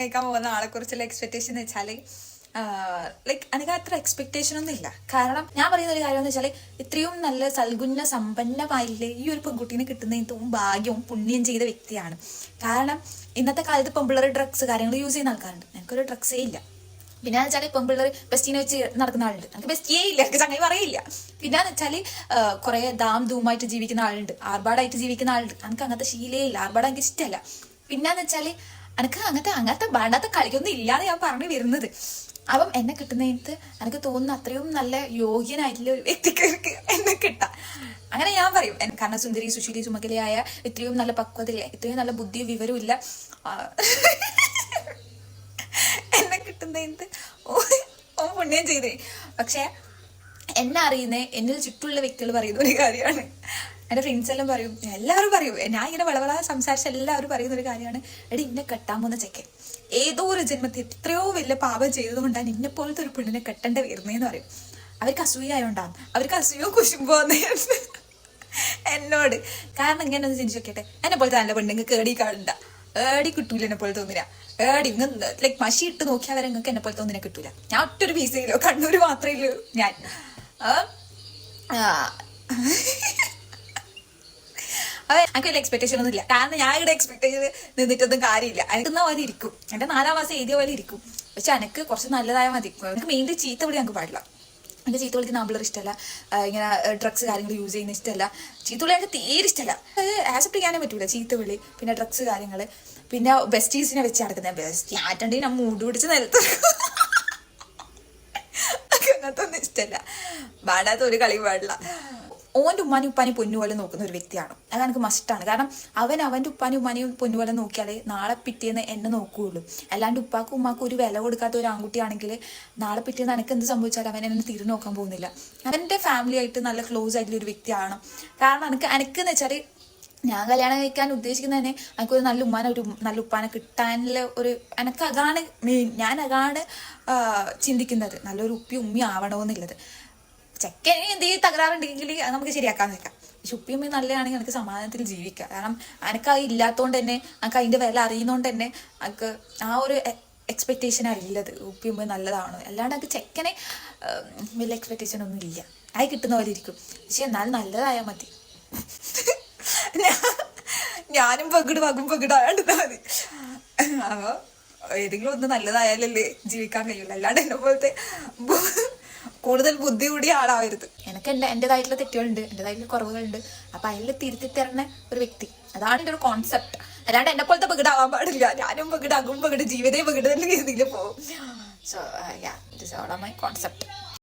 കേൾക്കാൻ പോകുന്ന ആളെ കുറിച്ചുള്ള എക്സ്പെക്ടേഷൻ എന്ന് വെച്ചാൽ ലൈക്ക് എനിക്ക് അത്ര എക്സ്പെക്ടേഷൻ ഒന്നും ഇല്ല. കാരണം ഞാൻ പറയുന്ന ഒരു കാര്യം എന്ന് വെച്ചാൽ ഇത്രയും നല്ല സൽഗുണ സമ്പന്നമായില്ലേ ഈ ഒരു പെൺകുട്ടീനെ കിട്ടുന്ന ഏറ്റവും ഭാഗ്യവും പുണ്യം ചെയ്ത വ്യക്തിയാണ്. കാരണം ഇന്നത്തെ കാലത്ത് പെമ്പിള്ളർ ഡ്രഗ്സ് കാര്യങ്ങൾ യൂസ് ചെയ്യുന്ന ആൾക്കാരുണ്ട്. എനിക്കൊരു ഡ്രഗ്സേ ഇല്ല. പിന്നെ വെച്ചാൽ പെമ്പിള്ളർ ബെസ്റ്റീനെ വെച്ച് നടക്കുന്ന ആളുണ്ട്. എനിക്ക് ബെസ്റ്റിയേ ഇല്ല. എനിക്ക് ചങ്ങായി പറയില്ല. പിന്നെ വെച്ചാൽ കുറെ ദാം ധൂമായിട്ട് ജീവിക്കുന്ന ആളുണ്ട്. ആർഭാടായിട്ട് ജീവിക്കുന്ന ആളുണ്ട്. എനിക്ക് അങ്ങനത്തെ ശീലേ ഇല്ല. ആർഭാടം എനിക്ക് ഇഷ്ടമല്ല പിന്നെന്ന് വെച്ചാൽ എനിക്ക് അങ്ങനത്തെ അങ്ങനത്തെ വേണ്ടാത്ത കളിക്കൊന്നും ഇല്ലാതെ ഞാൻ പറഞ്ഞു വരുന്നത്. അപ്പം എന്നെ കിട്ടുന്നതിനകത്ത് എനിക്ക് തോന്നുന്ന അത്രയും നല്ല യോഗ്യനായിട്ടുള്ള ഒരു വ്യക്തിക്ക് എന്നെ കിട്ടാം. അങ്ങനെ ഞാൻ പറയും. കാരണം സുന്ദരി സുശീലി ചുമകലയായ ഇത്രയും നല്ല പക്വതയില്ല ഇത്രയും നല്ല ബുദ്ധിയും വിവരവും ഇല്ല. എന്നെ കിട്ടുന്നതിനകത്ത് ഓ പുണ്യം ചെയ്തേ. പക്ഷെ എന്നെ അറിയുന്നേ എന്നിൽ ചുറ്റുള്ള വ്യക്തികൾ പറയുന്ന ഒരു കാര്യമാണ്. എന്റെ ഫ്രണ്ട്സ് എല്ലാം പറയും എല്ലാവരും പറയും ഞാൻ ഇങ്ങനെ വളവള സംസാരിച്ച എല്ലാവരും പറയുന്ന ഒരു കാര്യമാണ് എടി ഇന്നെ കെട്ടാൻ പോകുന്ന ചെക്കൻ ഏതോ ഒരു ജന്മത്തിൽ എത്രയോ വലിയ പാപം ചെയ്തതുകൊണ്ടാണ് ഇന്നെ പോലത്തെ ഒരു പെണ്ണിനെ കെട്ടേണ്ട വരുന്നതെന്ന് പറയും. അവർക്ക് അസൂയായോണ്ടാണ് അവർക്ക് അസൂയോ കുശുമ്പോന്ന് എന്നോട്. കാരണം ഇങ്ങനെ ഒന്ന് ചിന്തിച്ചു നോക്കട്ടെ എന്നെ പോലത്തെ നല്ല പെണ്ണുങ്ങൾ കേടി കാണണ്ട ഏടി കിട്ടൂല എന്നെ പോലത്തെ തോന്നില്ല. ഏടി ഇങ്ങ് ലൈക്ക് മഷി ഇട്ട് നോക്കിയാൽ വരെ നിങ്ങൾക്ക് എന്നെ പോലത്തെ ഒന്നിനെ കിട്ടൂല. ഞാൻ ഒറ്റൊരു പീസയിലോ കണ്ണൂർ മാത്രമേ ഉള്ളൂ ഞാൻ. അതെ എനിക്ക് വലിയ എക്സ്പെക്ടേഷൻ ഒന്നും ഇല്ല. കാരണം ഞാൻ ഇവിടെ എക്സ്പെക്ട് ചെയ്ത് നിന്നിട്ടൊന്നും കാര്യമില്ല. എനിക്ക് എന്നാ പോലെ ഇരിക്കും. എന്റെ നാലാം മാസം എഴുതിയ പോലെ ഇരിക്കും. പക്ഷെ എനിക്ക് കുറച്ച് നല്ലതായ മതി. എനിക്ക് മെയിൻലി ചീത്ത വിളി ഞങ്ങൾക്ക് പാടില്ല. എനിക്ക് ചീത്ത വിളിക്കുന്ന ആമ്പിളർ ഇഷ്ടമല്ല ഇങ്ങനെ ഡ്രഗ്സ് കാര്യങ്ങൾ യൂസ് ചെയ്യുന്ന ഇഷ്ടമല്ല ചീത്ത വിളി എനിക്ക് തീരെ ഇഷ്ടമല്ല അത് ആക്സെപ്റ്റ് ചെയ്യാനേ പറ്റൂല. ചീത്ത വിളി പിന്നെ ഡ്രഗ്സ് കാര്യങ്ങൾ പിന്നെ ബെസ്റ്റീസിനെ വെച്ച് നടക്കുന്ന. ബെസ്റ്റ് ആറ്റണ്ടി ഞാൻ മൂട് പിടിച്ച് നിലത്ത് അങ്ങനത്തെ ഒന്നും ഇഷ്ടമല്ല പാടാത്ത ഒരു കളി പാടില്ല. ഓന്റെ ഉമ്മാനും ഉപ്പാനും പൊന്നുപോലെ നോക്കുന്ന ഒരു വ്യക്തിയാണ്. അത് എനിക്ക് മസ്റ്റാണ് കാരണം അവൻ അവന്റെ ഉപ്പാനും ഉമ്മാനെയും പൊന്നുപോലെ നോക്കിയാലേ നാളെ പിറ്റേന്ന് എന്നെ നോക്കുകയുള്ളൂ അല്ലാണ്ട് ഉപ്പാക്കും ഉമ്മാക്കും ഒരു വില കൊടുക്കാത്ത ഒരു ആൺകുട്ടിയാണെങ്കിൽ നാളെ പിറ്റേന്ന് എനിക്ക് എന്ത് സംഭവിച്ചാലും അവൻ എന്നെ തിരിഞ്ഞു നോക്കാൻ പോകുന്നില്ല. അവന്റെ ഫാമിലി ആയിട്ട് നല്ല ക്ലോസ് ആയിട്ടുള്ള ഒരു വ്യക്തിയാണ്. കാരണം എനിക്ക് എനിക്കെന്ന് വെച്ചാൽ ഞാൻ കല്യാണം കഴിക്കാൻ ഉദ്ദേശിക്കുന്നത് തന്നെ എനിക്കൊരു നല്ല ഉമ്മാനെ ഒരു നല്ല ഉപ്പാനെ കിട്ടാനുള്ള ഒരു എനിക്ക് അതാണ് മെയിൻ ഞാൻ അതാണ് ചിന്തിക്കുന്നത്. നല്ലൊരു ഉപ്പി ഉമ്മി ആവണമെന്നുള്ളത്. ചെക്കന് എന്തെങ്കിലും തകരാറുണ്ടെങ്കിൽ നമുക്ക് ശരിയാക്കാൻ നിൽക്കാം ശുപ്പിയമ്മ നല്ലതാണെങ്കിൽ എനിക്ക് സമാധാനത്തിൽ ജീവിക്കാം. കാരണം എനിക്ക് അത് ഇല്ലാത്തതുകൊണ്ട് തന്നെ എനിക്ക് അതിന്റെ വില അറിയുന്നതുകൊണ്ട് തന്നെ എനിക്ക് ആ ഒരു എക്സ്പെക്റ്റേഷനാണ് ഉള്ളത് ഉപ്പി ഉമ്മ നല്ലതാണ്? അല്ലാണ്ട് എനിക്ക് ചെക്കനെ വലിയ എക്സ്പെക്റ്റേഷൻ ഒന്നും ഇല്ല. അത് കിട്ടുന്ന പോലെ ഇരിക്കും. പക്ഷെ എന്നാലും നല്ലതായാൽ മതി. ഞാനും പകിട് പകും പകിടാണ്ട് മതി. അപ്പൊ ഏതെങ്കിലും ഒന്ന് നല്ലതായാലല്ലേ ജീവിക്കാൻ കഴിയുള്ളൂ. അല്ലാണ്ട് എന്നെ പോലത്തെ കൂടുതൽ ബുദ്ധി കൂടിയ ആളാവരുത്. എനിക്ക് എന്റെ എന്റെതായിട്ടുള്ള തെറ്റുകളുണ്ട് എന്റെതായിട്ടുള്ള കുറവുകളുണ്ട്. അപ്പൊ അതിൽ തിരുത്തി തരുന്ന ഒരു വ്യക്തി. അതാണ് എന്റെ ഒരു കോൺസെപ്റ്റ് അല്ലാണ്ട് എന്നെ പോലത്തെ പകിടാവാൻ പാടില്ല. ഞാനും പകിടാകും പകിട് ജീവിതം പകിടുന്ന രീതിയിൽ പോകും. So ya this all my concept